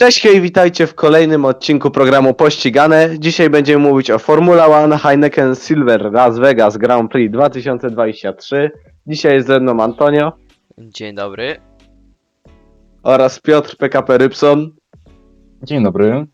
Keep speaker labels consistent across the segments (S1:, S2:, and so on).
S1: Cześć, hej, witajcie w kolejnym odcinku programu Pościgane. Dzisiaj będziemy mówić o Formula One Heineken Silver Las Vegas Grand Prix 2023. Dzisiaj jest ze mną Antonio
S2: Dzień dobry.
S1: oraz Piotr PKP Rybson.
S3: Dzień dobry.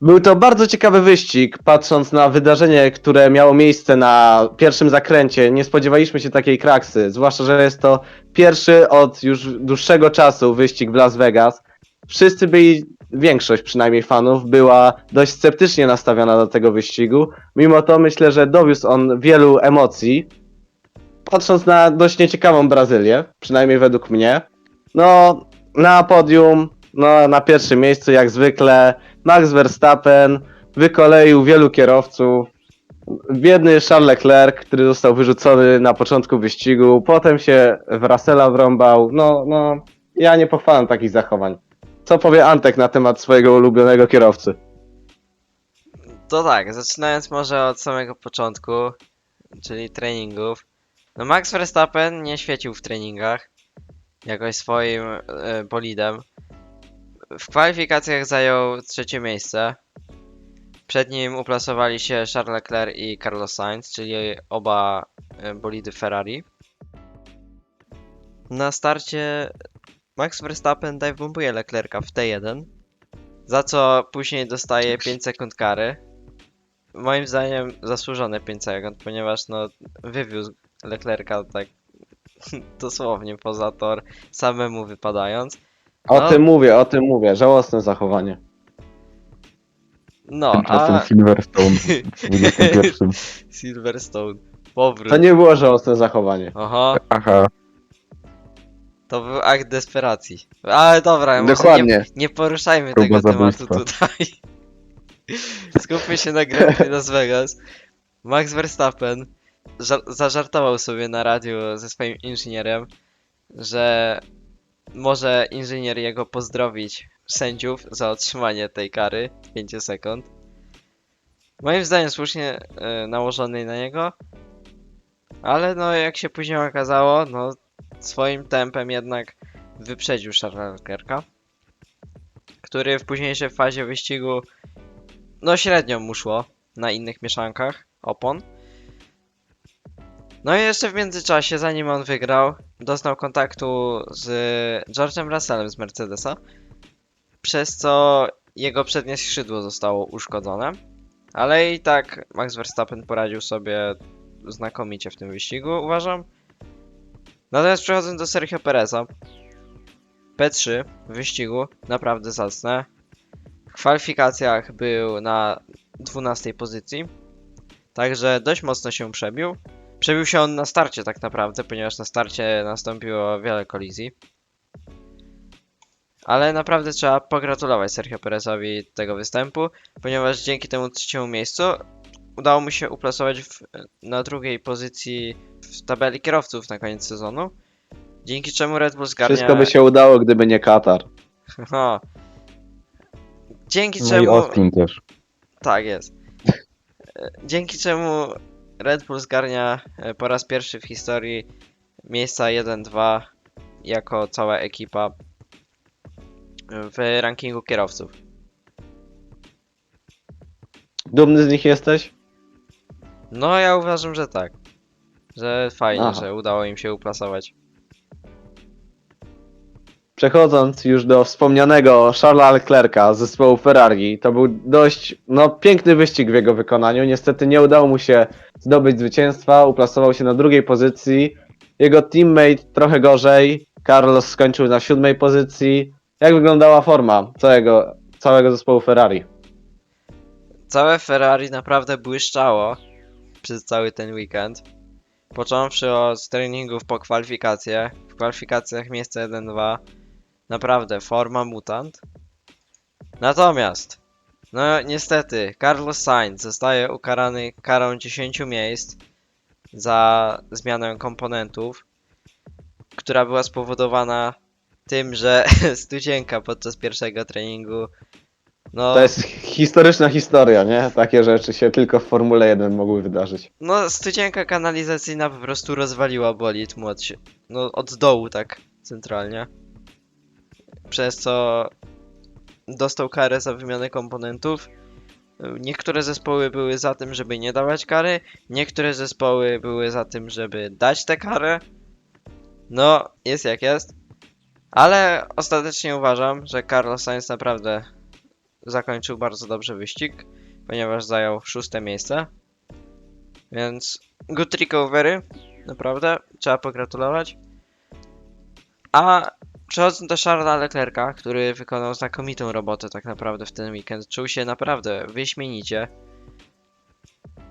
S1: Był to bardzo ciekawy wyścig, patrząc na wydarzenie, które miało miejsce na pierwszym zakręcie. Nie spodziewaliśmy się takiej kraksy, zwłaszcza, że jest to pierwszy od już dłuższego czasu wyścig w Las Vegas. Wszyscy byli, większość przynajmniej fanów, była dość sceptycznie nastawiona do tego wyścigu. Mimo to myślę, że dowiózł on wielu emocji. Patrząc na dość nieciekawą Brazylię, przynajmniej według mnie. No, na podium, no, na pierwszym miejscu jak zwykle Max Verstappen wykoleił wielu kierowców. Biedny Charles Leclerc, który został wyrzucony na początku wyścigu, potem się w Russella wrąbał. No, no, ja nie pochwalam takich zachowań. Co powie Antek na temat swojego ulubionego kierowcy?
S2: To tak, zaczynając może od samego początku, czyli treningów. No Max Verstappen nie świecił w treningach jakoś swoim e, bolidem. W kwalifikacjach zajął trzecie miejsce. Przed nim uplasowali się Charles Leclerc i Carlos Sainz, czyli oba e, bolidy Ferrari. Na starcie Max Verstappen dive-bombuje Leclerca w T1, za co później dostaje 5 sekund kary. Moim zdaniem zasłużone 5 sekund, ponieważ no wywiózł Leclerca tak dosłownie poza tor, samemu wypadając.
S1: O
S2: No.
S1: tym mówię, o tym mówię. Żałosne zachowanie.
S2: No,
S3: Tymczasem
S2: a
S3: Silverstone w 21.
S2: Silverstone, powrót.
S1: To nie było żałosne zachowanie.
S2: Oho,
S3: Aha.
S2: To był akt desperacji. Ale dobra, może nie,
S1: Dokładnie.
S2: nie poruszajmy
S3: Próba
S2: tego tematu
S3: zabójstwa.
S2: tutaj. Skupmy się na Grand Las Vegas. Max Verstappen ża- zażartował sobie na radiu ze swoim inżynierem, że może inżynier jego pozdrowić sędziów za otrzymanie tej kary 5 sekund. Moim zdaniem słusznie e, nałożonej na niego, ale no jak się później okazało, no swoim tempem jednak wyprzedził Charlesa Leclerca, który w późniejszej fazie wyścigu no średnio mu szło na innych mieszankach opon. No i jeszcze w międzyczasie, zanim on wygrał, doznał kontaktu z George'em Russellem z Mercedesa, przez co jego przednie skrzydło zostało uszkodzone. Ale i tak Max Verstappen poradził sobie znakomicie w tym wyścigu, uważam. Natomiast przechodząc do Sergio Pereza, P3 w wyścigu naprawdę zacne. W kwalifikacjach był na 12 pozycji, także dość mocno się przebił. Przebił się on na starcie tak naprawdę, ponieważ na starcie nastąpiło wiele kolizji. Ale naprawdę trzeba pogratulować Sergio Perezowi tego występu, ponieważ dzięki temu trzeciemu miejscu udało mu się uplasować w, na drugiej pozycji w tabeli kierowców na koniec sezonu. Dzięki czemu Red Bull zgarnia...
S1: Wszystko by się udało, gdyby nie Katar.
S2: Aha. Dzięki
S3: No i
S2: czemu.
S3: Austin też.
S2: Tak jest. E, Dzięki czemu Red Bull zgarnia e, po raz pierwszy w historii miejsca 1-2 jako cała ekipa w rankingu kierowców.
S1: Dumny z nich jesteś?
S2: No ja uważam, że tak. Że fajnie,
S1: Aha.
S2: że udało im się uplasować.
S1: Przechodząc już do wspomnianego Charlesa Leclerca z zespołu Ferrari, to był dość no, piękny wyścig w jego wykonaniu. Niestety nie udało mu się zdobyć zwycięstwa, uplasował się na drugiej pozycji. Jego teammate trochę gorzej, Carlos skończył na siódmej pozycji. Jak wyglądała forma całego, całego zespołu Ferrari?
S2: Całe Ferrari naprawdę błyszczało przez cały ten weekend. Począwszy od treningów po kwalifikacje. W kwalifikacjach miejsce 1-2. Naprawdę forma mutant. Natomiast, no niestety, Carlos Sainz zostaje ukarany karą 10 miejsc za zmianę komponentów, która była spowodowana tym, że studzienka podczas pierwszego treningu no,
S1: To jest historyczna historia, nie? Takie rzeczy się tylko w Formule 1 mogły wydarzyć.
S2: No, studzienka kanalizacyjna po prostu rozwaliła bolid mu od, si- no, od dołu, tak centralnie. Przez co dostał karę za wymianę komponentów. Niektóre zespoły były za tym, żeby nie dawać kary, niektóre zespoły były za tym, żeby dać tę karę. No, jest jak jest. Ale ostatecznie uważam, że Carlos Sainz naprawdę zakończył bardzo dobrze wyścig, ponieważ zajął szóste miejsce. Więc good recovery, naprawdę, trzeba pogratulować. A przechodząc do Charlesa Leclerca, który wykonał znakomitą robotę tak naprawdę w ten weekend, czuł się naprawdę wyśmienicie.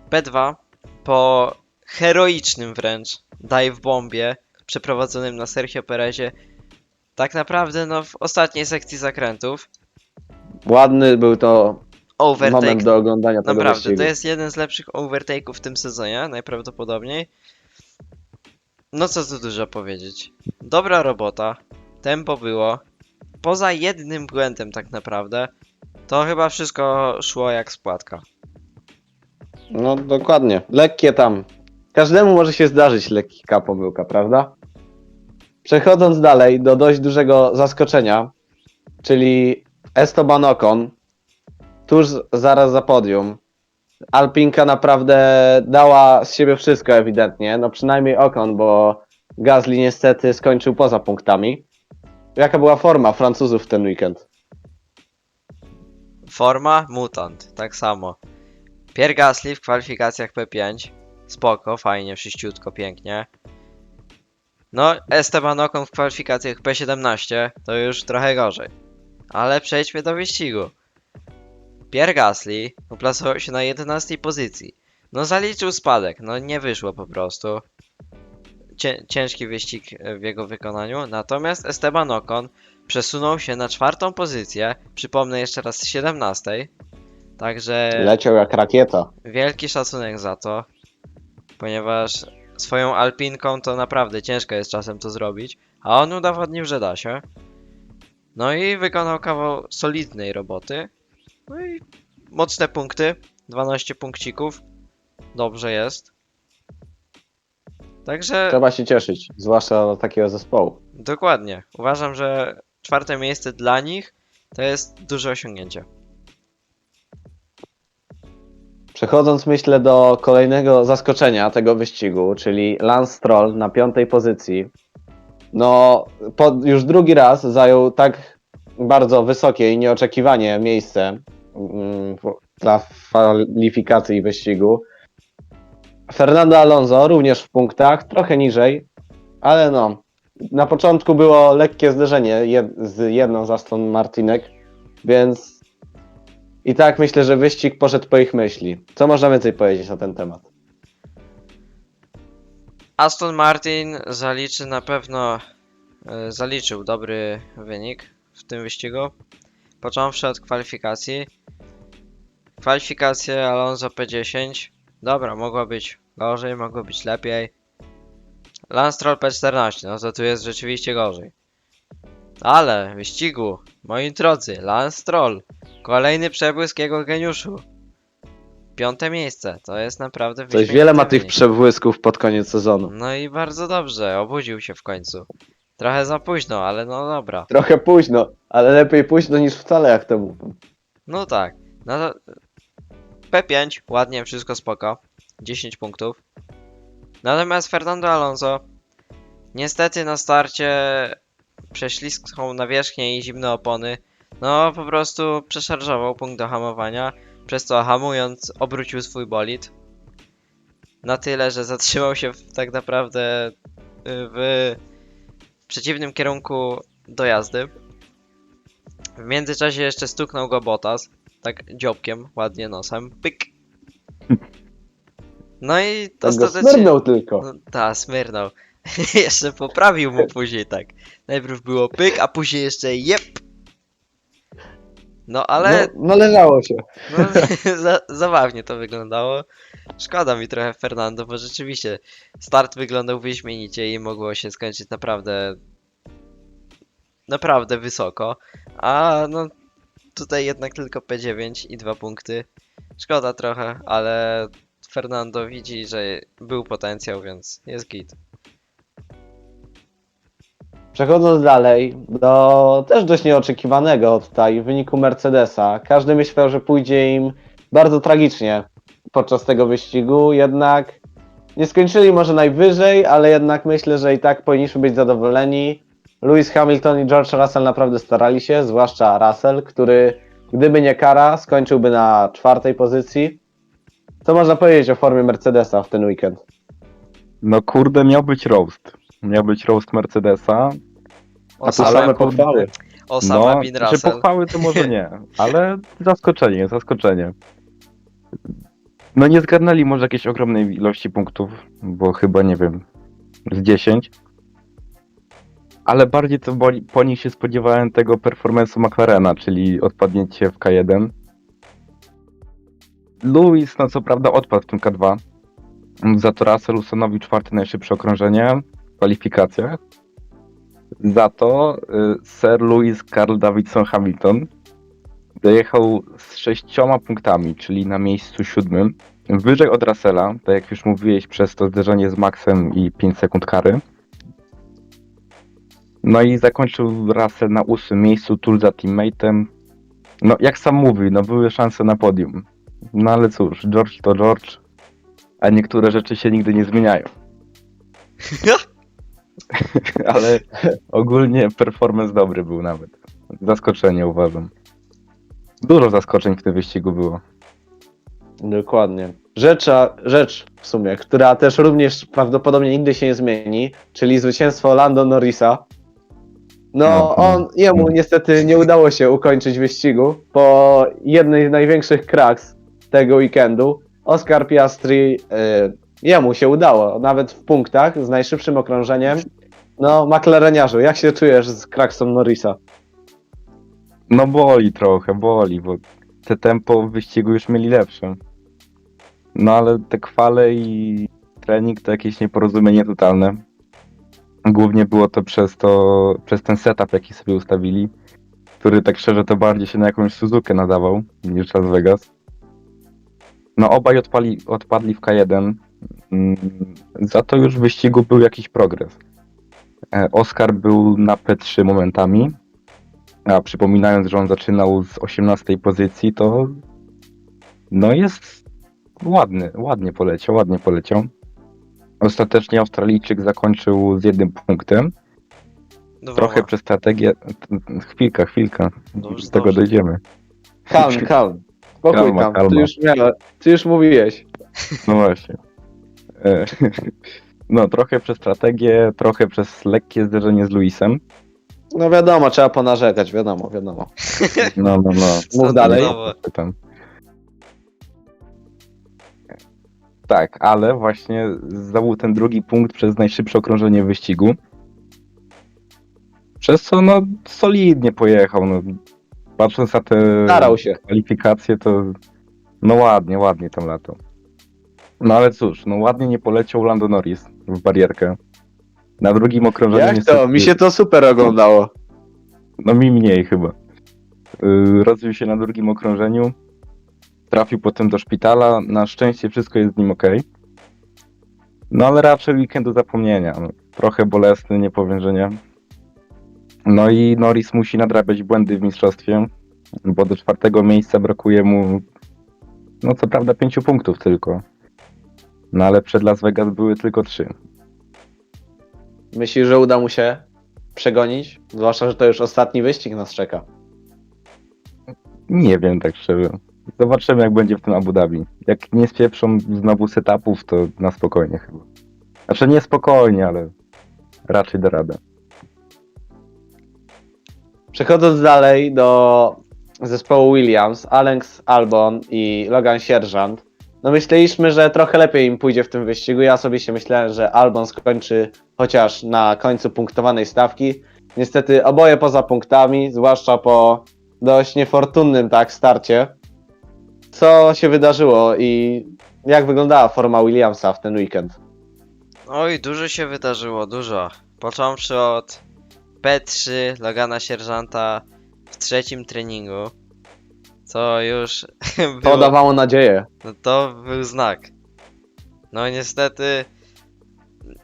S2: P2 po heroicznym wręcz dive bombie przeprowadzonym na Sergio Perezie tak naprawdę no w ostatniej sekcji zakrętów
S1: Ładny był to
S2: overtake
S1: moment do oglądania tego
S2: Naprawdę,
S1: wyścigu.
S2: to jest jeden z lepszych overtake'ów w tym sezonie, najprawdopodobniej. No co tu dużo powiedzieć. Dobra robota, tempo było. Poza jednym błędem tak naprawdę, to chyba wszystko szło jak spłatka.
S1: No dokładnie. Lekkie tam. Każdemu może się zdarzyć lekka pomyłka, prawda? Przechodząc dalej do dość dużego zaskoczenia, czyli Esteban Ocon, tuż zaraz za podium. Alpinka naprawdę dała z siebie wszystko ewidentnie, no przynajmniej Ocon, bo Gasly niestety skończył poza punktami. Jaka była forma Francuzów w ten weekend?
S2: Forma mutant, tak samo. Pierre Gasly w kwalifikacjach P5. Spoko, fajnie, wszyściutko, pięknie. No, Esteban Ocon w kwalifikacjach P17 to już trochę gorzej. Ale przejdźmy do wyścigu. Pierre Gasly uplasował się na 11 pozycji. No zaliczył spadek, no nie wyszło po prostu. Cię, ciężki wyścig w jego wykonaniu. Natomiast Esteban Ocon przesunął się na czwartą pozycję. Przypomnę jeszcze raz z 17. Także
S1: Leciał jak rakieta.
S2: wielki szacunek za to, ponieważ swoją alpinką to naprawdę ciężko jest czasem to zrobić, a on udowodnił, że da się. No i wykonał kawał solidnej roboty. No i mocne punkty, 12 punkcików. Dobrze jest. Także
S1: Trzeba się cieszyć, zwłaszcza do takiego zespołu.
S2: dokładnie. Uważam, że czwarte miejsce dla nich to jest duże osiągnięcie.
S1: Przechodząc, myślę, do kolejnego zaskoczenia tego wyścigu, czyli Lance Stroll na piątej pozycji. No, po, już drugi raz zajął tak bardzo wysokie i nieoczekiwanie miejsce mm, dla kwalifikacji wyścigu. Fernando Alonso również w punktach, trochę niżej, ale no, na początku było lekkie zderzenie jed, z jedną z Aston Martinek, więc i tak myślę, że wyścig poszedł po ich myśli. Co można więcej powiedzieć na ten temat?
S2: Aston Martin zaliczy na pewno, e, zaliczył dobry wynik w tym wyścigu. Począwszy od kwalifikacji. Kwalifikacje Alonso P10. Dobra, mogło być gorzej, mogło być lepiej. Lance Stroll P14, no to tu jest rzeczywiście gorzej. Ale wyścigu, moi drodzy, Lance Stroll, kolejny przebłysk jego geniuszu. Piąte miejsce, to jest naprawdę
S1: Coś
S2: wyśmienity
S1: wiele ma tych
S2: wynik.
S1: przebłysków pod koniec sezonu.
S2: No i bardzo dobrze, obudził się w końcu. Trochę za późno, ale no dobra.
S1: Trochę późno, ale lepiej późno niż wcale, jak to mówią.
S2: No tak. No to... P5, ładnie, wszystko spoko. 10 punktów. Natomiast Fernando Alonso niestety na starcie prześlizgnął nawierzchnię i zimne opony. No po prostu przeszarżował punkt do hamowania, przez co hamując obrócił swój bolid. Na tyle, że zatrzymał się w, tak naprawdę y, w przeciwnym kierunku do jazdy. W międzyczasie jeszcze stuknął go Bottas, tak dziobkiem, ładnie nosem, pyk. No i
S1: Tak go
S2: ostatecznie...
S1: smyrnął tylko.
S2: No, ta, smyrnął. jeszcze poprawił mu później tak. Najpierw było pyk, a później jeszcze jep. No ale
S1: No, należało się.
S2: no, za, zabawnie to wyglądało. Szkoda mi trochę Fernando, bo rzeczywiście start wyglądał wyśmienicie i mogło się skończyć naprawdę naprawdę wysoko. A no tutaj jednak tylko P9 i dwa punkty. Szkoda trochę, ale Fernando widzi, że był potencjał, więc jest git.
S1: Przechodząc dalej do też dość nieoczekiwanego tutaj wyniku Mercedesa. Każdy myślał, że pójdzie im bardzo tragicznie podczas tego wyścigu, jednak nie skończyli może najwyżej, ale jednak myślę, że i tak powinniśmy być zadowoleni. Lewis Hamilton i George Russell naprawdę starali się, zwłaszcza Russell, który gdyby nie kara, skończyłby na czwartej pozycji. Co można powiedzieć o formie Mercedesa w ten weekend?
S3: No kurde, miał być roast. Miał być roast Mercedesa.
S1: A same pochwały.
S2: Osama
S3: no,
S2: Bin
S3: czy pochwały to może nie, ale zaskoczenie, zaskoczenie. No nie zgarnęli może jakiejś ogromnej ilości punktów, bo chyba nie wiem, z 10. Ale bardziej to boli, po nich się spodziewałem tego performance'u McLarena, czyli odpadnięcie w K1. Lewis, no co prawda odpadł w tym K2. Za to Russell ustanowił czwarte najszybsze okrążenie kwalifikacjach. Za to y, Sir Lewis Carl Davidson Hamilton dojechał z sześcioma punktami, czyli na miejscu siódmym. Wyżej od Russella, tak jak już mówiłeś, przez to zderzenie z Maxem i 5 sekund kary. No i zakończył Russell na ósmym miejscu, tuż za teammateem. No jak sam mówi, no były szanse na podium. No ale cóż, George to George, a niektóre rzeczy się nigdy nie zmieniają. ale ogólnie performance dobry był nawet. Zaskoczenie uważam. Dużo zaskoczeń w tym wyścigu było.
S1: Dokładnie. Rzecz, a- rzecz w sumie, która też również prawdopodobnie nigdy się nie zmieni, czyli zwycięstwo Lando Norrisa. No,
S3: No,
S1: on, jemu niestety nie udało się ukończyć wyścigu po jednej z największych kraks tego weekendu. Oscar Piastri, y, jemu się udało, nawet w punktach z najszybszym okrążeniem. No, McLareniarzu, jak się czujesz z kraksą Norrisa?
S3: No boli trochę, boli, bo te tempo w wyścigu już mieli lepsze. No ale te kwale i trening to jakieś nieporozumienie totalne. Głównie było to przez to, przez ten setup jaki sobie ustawili, który tak szczerze to bardziej się na jakąś Suzukę nadawał niż Las Vegas. No obaj odpali, odpadli w K1. Mm, Za to już w wyścigu był jakiś progres. E, Oscar był na P3 momentami, a przypominając, że on zaczynał z 18 pozycji, to no jest ładny, ładnie poleciał, ładnie poleciał. Ostatecznie Australijczyk zakończył z jednym punktem.
S2: Dwoma.
S3: Trochę przez strategię. Chwilka, chwilka.
S2: Dobrze,
S3: Do tego
S2: dobrze.
S3: dojdziemy.
S1: Kalm, kalm. Spokój
S3: Kalma,
S1: tam,
S3: kalma.
S1: ty już miałeś, ty już mówiłeś.
S3: No właśnie. E, No, trochę przez strategię, trochę przez lekkie zderzenie z Luisem.
S1: No wiadomo, trzeba ponarzekać, wiadomo, wiadomo.
S3: No, no, no.
S1: Mów dalej.
S3: Pytam. Tak, ale właśnie zdobył ten drugi punkt przez najszybsze okrążenie wyścigu. Przez co no solidnie pojechał. No. Patrząc na te
S1: Starał się.
S3: kwalifikacje, to no ładnie, ładnie tam latał. No ale cóż, no ładnie nie poleciał Lando Norris w barierkę. Na drugim okrążeniu
S1: Jak
S3: niestety-
S1: to? Mi się to super oglądało.
S3: no mi mniej chyba. Yy, rozwił się na drugim okrążeniu. Trafił potem do szpitala. Na szczęście wszystko jest z nim ok. No ale raczej weekend do zapomnienia. No, trochę bolesny, nie powiem, że nie. No i Norris musi nadrabiać błędy w mistrzostwie, bo do czwartego miejsca brakuje mu, no co prawda, pięciu punktów tylko. No ale przed Las Vegas były tylko trzy.
S1: Myślisz, że uda mu się przegonić? Zwłaszcza, że to już ostatni wyścig nas czeka.
S3: Nie wiem tak szczerze. Zobaczymy jak będzie w tym Abu Dhabi. Jak nie spieprzą znowu setupów, to na spokojnie chyba. Znaczy nie spokojnie, ale raczej da radę.
S1: Przechodząc dalej do zespołu Williams, Alex Albon i Logan Sierżant. No myśleliśmy, że trochę lepiej im pójdzie w tym wyścigu. Ja sobie się myślałem, że Albon skończy chociaż na końcu punktowanej stawki. Niestety oboje poza punktami, zwłaszcza po dość niefortunnym tak starcie. Co się wydarzyło i jak wyglądała forma Williamsa w ten weekend?
S2: Oj, dużo się wydarzyło, dużo. Począwszy od P3 Logana Sierżanta w trzecim treningu, co już
S1: To
S2: było,
S1: dawało nadzieję.
S2: no to był znak. No niestety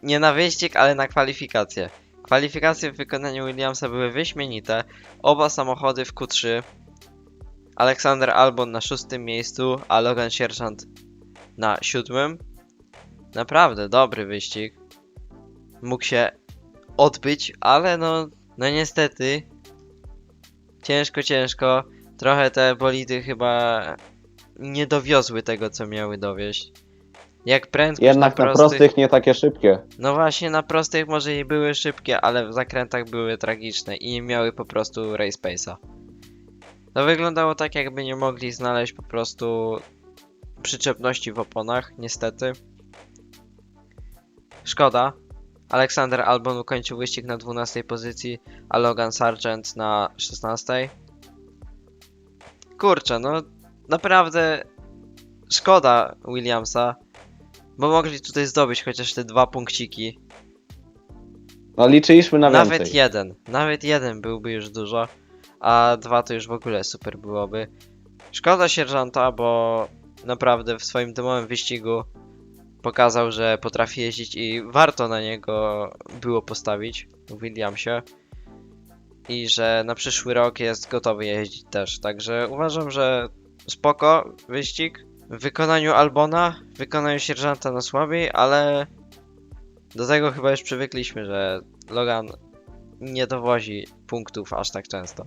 S2: nie na wyścig, ale na kwalifikacje. Kwalifikacje w wykonaniu Williamsa były wyśmienite. Oba samochody w Q3. Aleksander Albon na szóstym miejscu, a Logan Sierżant na siódmym. Naprawdę dobry wyścig. Mógł się odbyć, ale no, no niestety ciężko, ciężko. Trochę te bolidy chyba nie dowiozły tego, co miały dowieść. Jak prędkość
S1: Jednak
S2: na prostych...
S1: nie takie szybkie.
S2: No właśnie, na prostych może i były szybkie, ale w zakrętach były tragiczne i nie miały po prostu race pace'a. To wyglądało tak, jakby nie mogli znaleźć po prostu przyczepności w oponach, niestety. Szkoda. Aleksander Albon ukończył wyścig na 12 pozycji, a Logan Sargent na 16. Kurczę, no naprawdę szkoda Williamsa, bo mogli tutaj zdobyć chociaż te dwa punkciki.
S1: No liczyliśmy na
S2: Nawet
S1: więcej.
S2: jeden. Nawet jeden byłby już dużo. A dwa to już w ogóle super byłoby. Szkoda sierżanta, bo naprawdę w swoim domowym wyścigu pokazał, że potrafi jeździć i warto na niego było postawić w Williamsie. I że na przyszły rok jest gotowy jeździć też. Także uważam, że spoko wyścig. W wykonaniu Albona, w wykonaniu sierżanta na słabiej, ale do tego chyba już przywykliśmy, że Logan nie dowozi punktów aż tak często.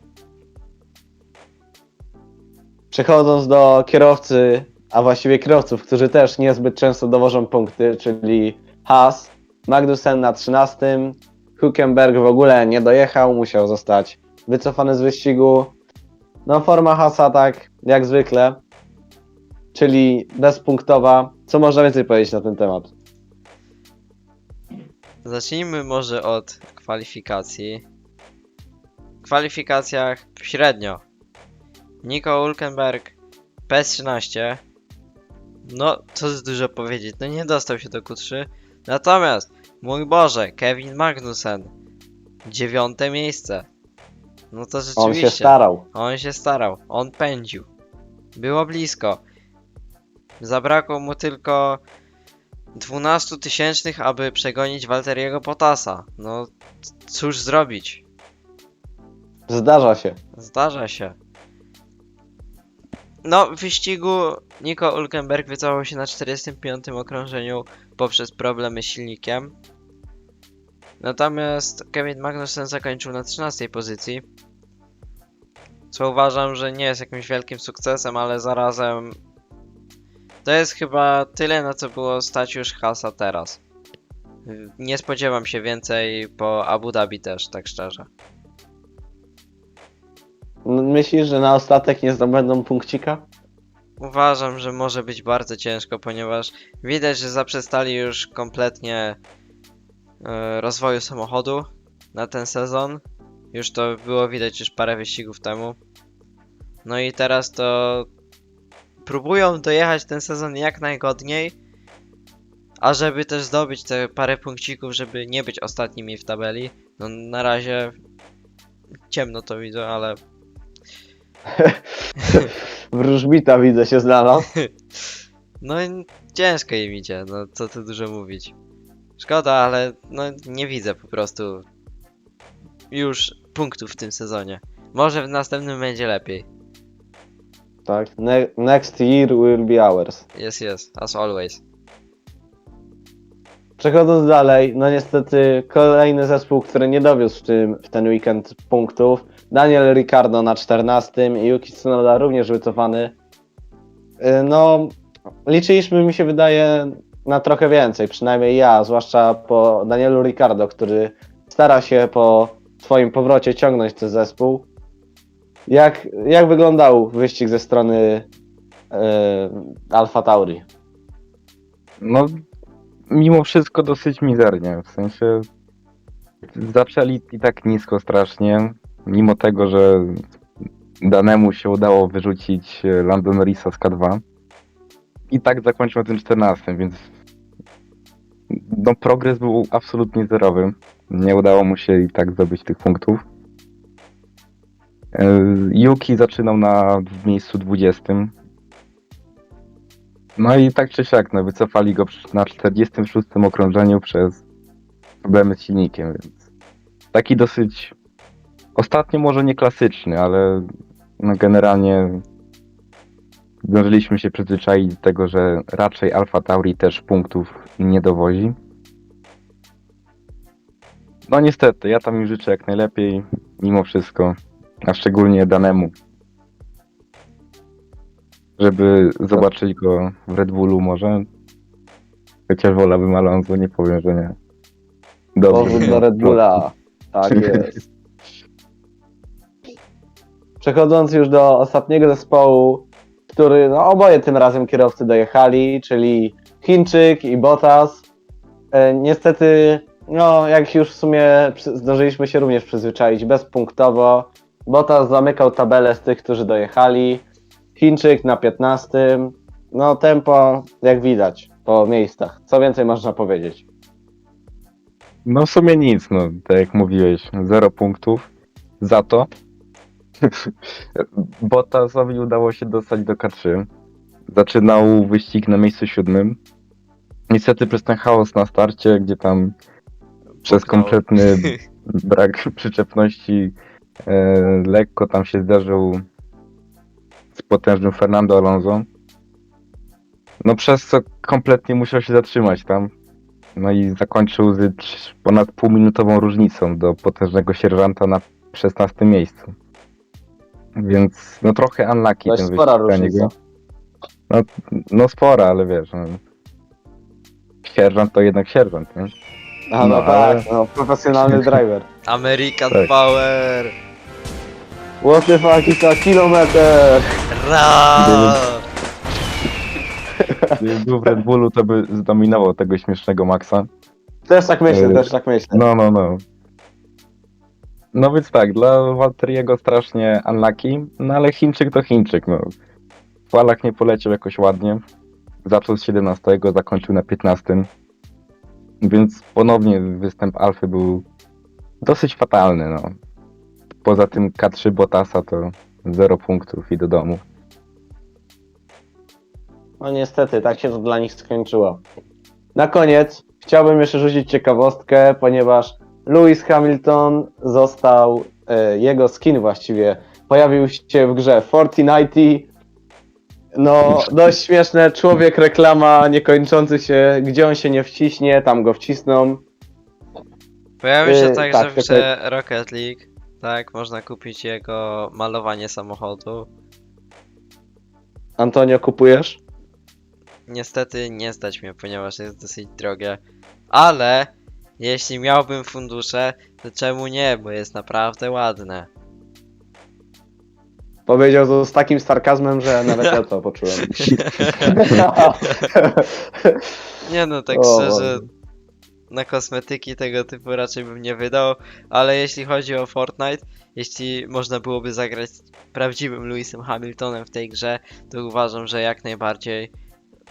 S1: Przechodząc do kierowcy, a właściwie kierowców, którzy też niezbyt często dowożą punkty, czyli Haas, Magnussen na 13, Huckenberg w ogóle nie dojechał, musiał zostać wycofany z wyścigu. No forma Haasa tak jak zwykle, czyli bezpunktowa. Co można więcej powiedzieć na ten temat?
S2: Zacznijmy może od kwalifikacji. W kwalifikacjach średnio. Nico Hulkenberg PS13. No, co jest dużo powiedzieć, no nie dostał się do Q3. Natomiast, mój Boże, Kevin Magnussen. Dziewiąte miejsce. No to rzeczywiście.
S1: On się starał.
S2: On się starał, on pędził. Było blisko. Zabrakło mu tylko 12 tysięcznych, aby przegonić Walteriego Potasa. No, cóż zrobić?
S1: Zdarza się.
S2: Zdarza się. No, w wyścigu Nico Hulkenberg wycofał się na 45 okrążeniu poprzez problemy z silnikiem. Natomiast Kevin Magnussen zakończył na 13 pozycji. Co uważam, że nie jest jakimś wielkim sukcesem, ale zarazem to jest chyba tyle, na co było stać już Hasa teraz. Nie spodziewam się więcej po Abu Dhabi też, tak szczerze.
S1: Myślisz, że na ostatek nie zdobędą punkcika?
S2: Uważam, że może być bardzo ciężko, ponieważ widać, że zaprzestali już kompletnie e, rozwoju samochodu na ten sezon. Już to było widać już parę wyścigów temu. No i teraz to próbują dojechać ten sezon jak najgodniej, a żeby też zdobyć te parę punkcików, żeby nie być ostatnimi w tabeli. No na razie ciemno to widzę, ale
S1: Wróżbita widzę się znalazł.
S2: No i ciężko im idzie, no co tu dużo mówić. Szkoda, ale no nie widzę po prostu już punktów w tym sezonie. Może w następnym będzie lepiej.
S1: Tak. Ne next year will be ours.
S2: Jest, jest, as always.
S1: Przechodząc dalej, no niestety kolejny zespół, który nie dowiózł w, tym, w ten weekend punktów. Daniel Ricardo na 14 i Yuki Tsunoda również wycofany. Yy, No, liczyliśmy, mi się wydaje, na trochę więcej, przynajmniej ja, zwłaszcza po Danielu Ricardo, który stara się po swoim powrocie ciągnąć ten zespół. Jak, jak wyglądał wyścig ze strony yy, Alfa Tauri?
S3: No, mimo wszystko dosyć mizernie. W sensie zaczęli i tak nisko strasznie, mimo tego, że danemu się udało wyrzucić e, Lando Norrisa z K2. I tak zakończył na tym 14, więc no progres był absolutnie zerowy. Nie udało mu się i tak zdobyć tych punktów. E, Yuki zaczynał na miejscu 20. No i tak czy siak, no wycofali go na 46 okrążeniu przez problemy z silnikiem, więc taki dosyć. Ostatnio może nie klasyczny, ale no generalnie zdążyliśmy się przyzwyczaić do tego, że raczej Alfa Tauri też punktów nie dowozi. No niestety, ja tam im życzę jak najlepiej, mimo wszystko, a szczególnie danemu. Żeby zobaczyć go w Red Bullu może. Chociaż wolałbym Alonso, nie powiem, że nie.
S1: Powrót do Red Bulla. Tak jest. Przechodząc już do ostatniego zespołu, który no, oboje tym razem kierowcy dojechali, czyli Chińczyk i Bottas. E, niestety, no jak już w sumie zdążyliśmy się również przyzwyczaić, bezpunktowo. Bottas zamykał tabelę z tych, którzy dojechali. Chińczyk na 15. No tempo, jak widać, po miejscach. Co więcej można powiedzieć?
S3: No w sumie nic, no tak jak mówiłeś, zero punktów. Za to Bottasowi udało się dostać do K3. Zaczynał wyścig na miejscu siódmym. Niestety przez ten chaos na starcie, gdzie tam przez
S2: Puknął.
S3: kompletny brak przyczepności e, lekko tam się zdarzył potężnym Fernando Alonso. No przez co kompletnie musiał się zatrzymać tam. No i zakończył z ponad półminutową różnicą do potężnego sierżanta na 16 miejscu. Więc no trochę unlucky
S1: Dość
S3: ten
S1: spora różnica.
S3: niego. No, no spora, ale wiesz, no. Sierżant to jednak sierżant, nie?
S1: A no,
S3: No,
S1: tak,
S3: ale-
S1: no, profesjonalny driver.
S2: American
S3: Tak.
S2: Power!
S1: What the fuck is a kilometer?
S2: Ra!
S3: Gdyby był w Red Bullu, to by zdominował tego śmiesznego Maxa.
S1: Też tak myślę,
S3: Yy,
S1: też tak myślę.
S3: No, no, no. No więc tak, dla Walteriego strasznie unlucky, no ale Chińczyk to Chińczyk, no. Falach nie poleciał jakoś ładnie. Zaczął z 17, zakończył na 15. Więc ponownie występ Alfy był dosyć fatalny, no. Poza tym K3 Bottasa to 0 punktów i do domu.
S1: No niestety, tak się to dla nich skończyło. Na koniec chciałbym jeszcze rzucić ciekawostkę, ponieważ Lewis Hamilton został, e, jego skin właściwie pojawił się w grze Fortnite. No, dość śmieszne, człowiek reklama niekończący się, gdzie on się nie wciśnie, tam go wcisną.
S2: Pojawił się
S1: Yy,
S2: także
S1: tak,
S2: w grze Rocket League. Tak, można kupić jego malowanie samochodu.
S1: Antonio, kupujesz?
S2: Niestety nie stać mnie, ponieważ jest dosyć drogie. Ale jeśli miałbym fundusze, to czemu nie, bo jest naprawdę ładne.
S1: Powiedział to z takim sarkazmem, że nawet ja to poczułem.
S2: Nie no, tak
S1: O,
S2: szczerze,
S1: Boże.
S2: Na kosmetyki tego typu raczej bym nie wydał, ale jeśli chodzi o Fortnite, jeśli można byłoby zagrać z prawdziwym Lewisem Hamiltonem w tej grze, to uważam, że jak najbardziej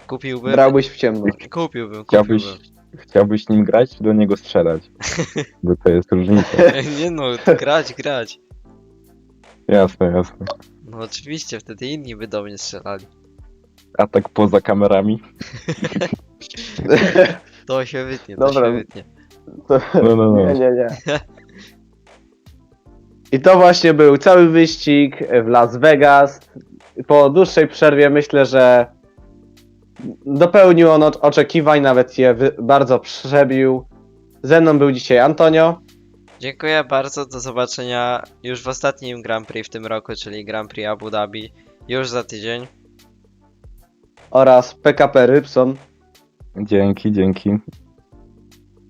S2: kupiłbym.
S1: Brałbyś w ciemność.
S2: Kupiłbym,
S3: Chciałbyś,
S2: kupiłbym.
S3: chciałbyś nim grać, czy do niego strzelać? Bo to jest różnica.
S2: Nie no, grać, grać.
S3: Jasne, jasne.
S2: No oczywiście, wtedy inni by do mnie strzelali.
S3: A tak poza kamerami?
S2: To się wytnie, to
S1: Dobra.
S2: się wytnie.
S1: To...
S3: No, no, no.
S1: Nie, nie, nie. I to właśnie był cały wyścig w Las Vegas. Po dłuższej przerwie myślę, że dopełnił on oczekiwań, nawet je wy- bardzo przebił. Ze mną był dzisiaj Antonio
S2: Dziękuję bardzo, do zobaczenia już w ostatnim Grand Prix w tym roku, czyli Grand Prix Abu Dhabi, już za tydzień.
S1: oraz PKP Rybson.
S3: Dzięki, dzięki.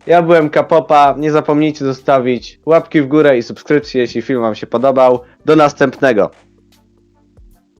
S1: Ja byłem Kapopa. Nie zapomnijcie zostawić łapki w górę i subskrypcji, jeśli film Wam się podobał. Do następnego.